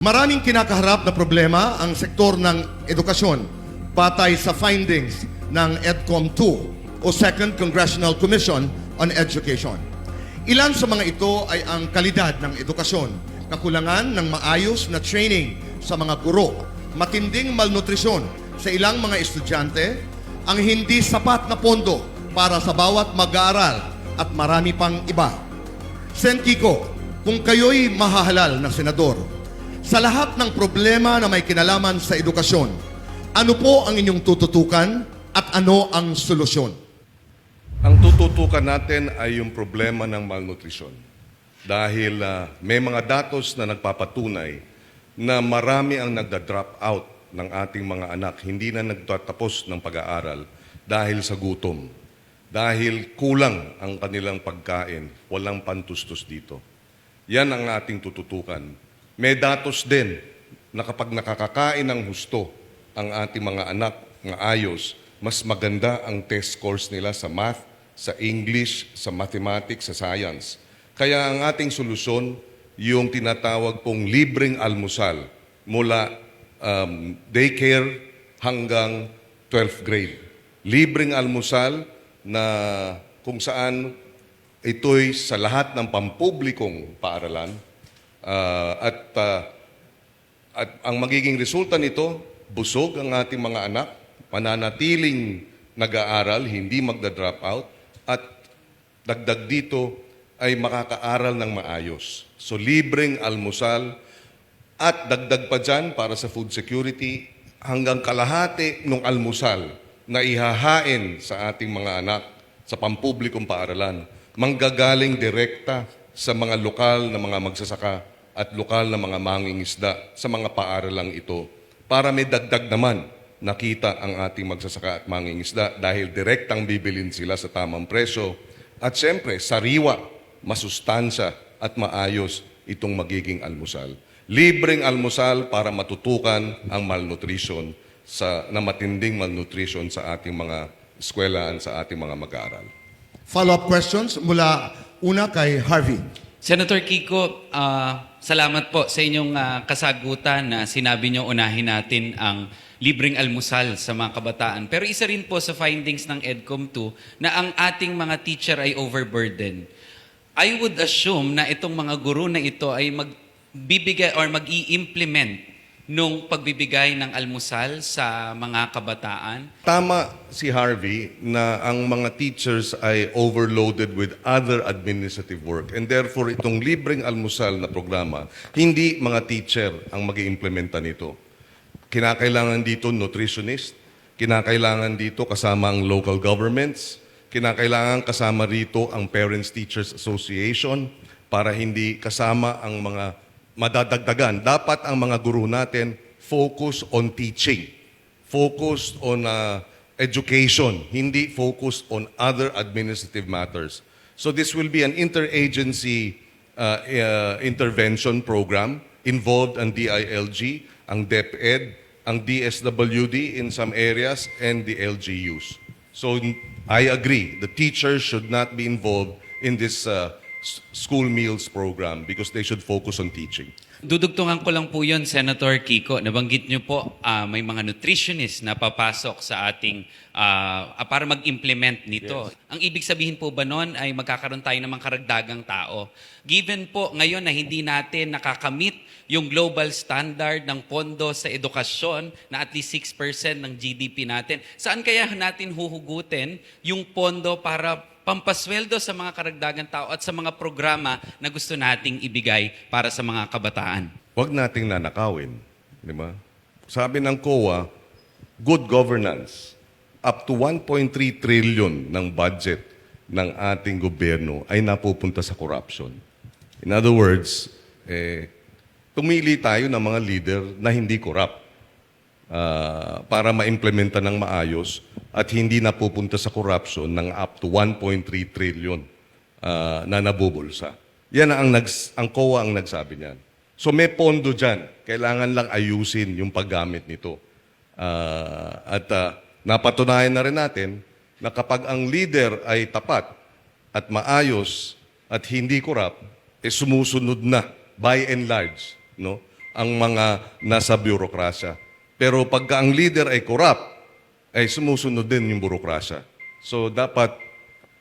Maraming kinakaharap na problema ang sektor ng edukasyon batay sa findings ng EDCOM 2 o Second Congressional Commission on Education. Ilan sa mga ito ay ang kalidad ng edukasyon, kakulangan ng maayos na training sa mga guro, matinding malnutrisyon sa ilang mga estudyante, ang hindi sapat na pondo para sa bawat mag-aaral at marami pang iba. Sen Kiko, kung kayo'y mahahalal na senador, sa lahat ng problema na may kinalaman sa edukasyon, ano po ang inyong tututukan at ano ang solusyon? Ang tututukan natin ay yung problema ng malnutrisyon. Dahil ah, may mga datos na nagpapatunay na marami ang nagda-drop out ng ating mga anak, hindi na nagtatapos ng pag-aaral dahil sa gutom. Dahil kulang ang kanilang pagkain, walang pantustos dito. Yan ang ating tututukan. May datos din na kapag nakakakain ng husto ang ating mga anak ng ayos, mas maganda ang test scores nila sa math, sa English, sa mathematics, sa science. Kaya ang ating solusyon, yung tinatawag pong libreng almusal mula um, daycare hanggang 12th grade. Libreng almusal na kung saan ito'y sa lahat ng pampublikong paaralan Ah, at ah, at ang magiging resulta nito, busog ang ating mga anak, mananatiling nag-aaral, hindi magda-drop out, at dagdag dito ay makakaaral ng maayos. So libreng almusal at dagdag pa dyan para sa food security hanggang kalahati ng almusal na ihahain sa ating mga anak sa pampublikong paaralan, manggagaling direkta sa mga lokal na mga magsasaka at lokal na mga mangingisda sa mga paaralang ito para may dagdag naman nakita ang ating magsasaka at mangingisda dahil direktang bibilin sila sa tamang presyo at siyempre sariwa, masustansya at maayos itong magiging almusal. Libreng almusal para matutukan ang malnutrition sa na matinding malnutrition sa ating mga eskwelahan sa ating mga mag-aaral. Follow-up questions mula una kay Harvey. Senator Kiko, ah, salamat po sa inyong ah, kasagutan na sinabi niyo unahin natin ang libreng almusal sa mga kabataan. Pero isa rin po sa findings ng EDCOM 2 na ang ating mga teacher ay overburdened. I would assume na itong mga guro na ito ay magbibigay or mag-i-implement nung pagbibigay ng almusal sa mga kabataan. Tama si Harvey na ang mga teachers ay overloaded with other administrative work and therefore itong libreng almusal na programa, hindi mga teacher ang mag implementa nito. Kinakailangan dito nutritionist, kinakailangan dito kasama ang local governments, kinakailangan kasama rito ang Parents Teachers Association para hindi kasama ang mga madadagdagan. Dapat ang mga guru natin focus on teaching, focused on uh, education, hindi focused on other administrative matters. So this will be an interagency uh, uh, intervention program involved ang DILG, ang DepEd, ang DSWD in some areas, and the LGUs. So I agree, the teachers should not be involved in this uh, school meals program because they should focus on teaching. Dudugtungan ko lang po yun, Senator Kiko. Nabanggit niyo po, ah, may mga nutritionist na papasok sa ating, ah, ah, para mag-implement nito. Ang ibig sabihin po ba nun ay magkakaroon tayo ng mga karagdagang tao. Given po ngayon na hindi natin nakakamit yung global standard ng pondo sa edukasyon na at least 6% ng GDP natin, saan kaya natin huhugutin yung pondo para pampasweldo sa mga karagdagang tao at sa mga programa na gusto nating ibigay para sa mga kabataan. Huwag nating nanakawin. Di ba? Sabi ng COA, good governance, up to 1.3 trillion ng budget ng ating gobyerno ay napupunta sa corruption. In other words, eh, tumili tayo ng mga leader na hindi corrupt ah, para ma-implementa ng maayos at hindi napupunta sa corruption ng up to 1.3 trillion ah, na nabubulsa. Yan ang, nags, ang COA ang nagsabi niyan. So may pondo dyan. Kailangan lang ayusin yung paggamit nito. Ah, at ah, napatunayan na rin natin na kapag ang leader ay tapat at maayos at hindi corrupt, eh sumusunod na by and large. No? ang mga nasa bureaucracia. Pero pagka ang leader ay corrupt, ay sumusunod din yung bureaucracia. So dapat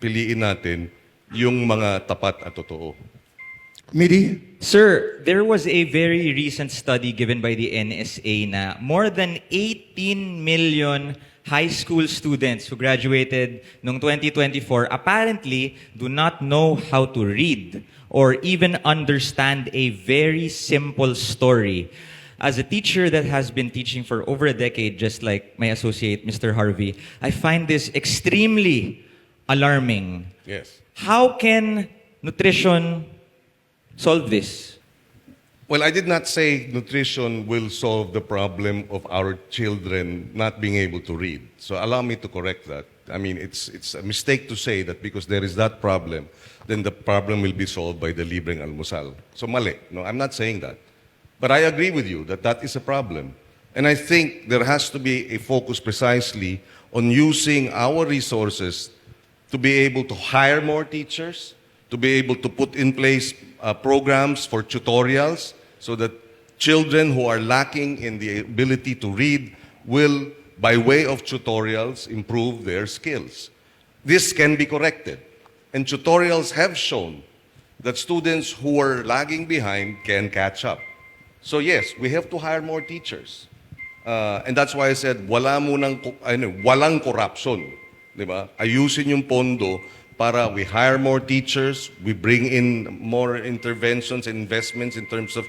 piliin natin yung mga tapat at totoo. Midi? Sir, there was a very recent study given by the NSA na more than 18 million high school students who graduated noong 2024 apparently do not know how to read or even understand a very simple story. As a teacher that has been teaching for over a decade, just like my associate, Mr. Harvey, I find this extremely alarming. Yes. How can nutrition solve this? Well, I did not say nutrition will solve the problem of our children not being able to read. So allow me to correct that. I mean, it's, it's a mistake to say that because there is that problem, then the problem will be solved by the libreng almusal. So mali. No, I'm not saying that. But I agree with you that that is a problem. And I think there has to be a focus precisely on using our resources to be able to hire more teachers, to be able to put in place uh, programs for tutorials so that children who are lacking in the ability to read will, by way of tutorials, improve their skills. This can be corrected. And tutorials have shown that students who are lagging behind can catch up. So yes, we have to hire more teachers. Uh, and that's why I said, wala munang, ano, walang corruption. Di ba? Ayusin yung pondo para we hire more teachers, we bring in more interventions and investments in terms of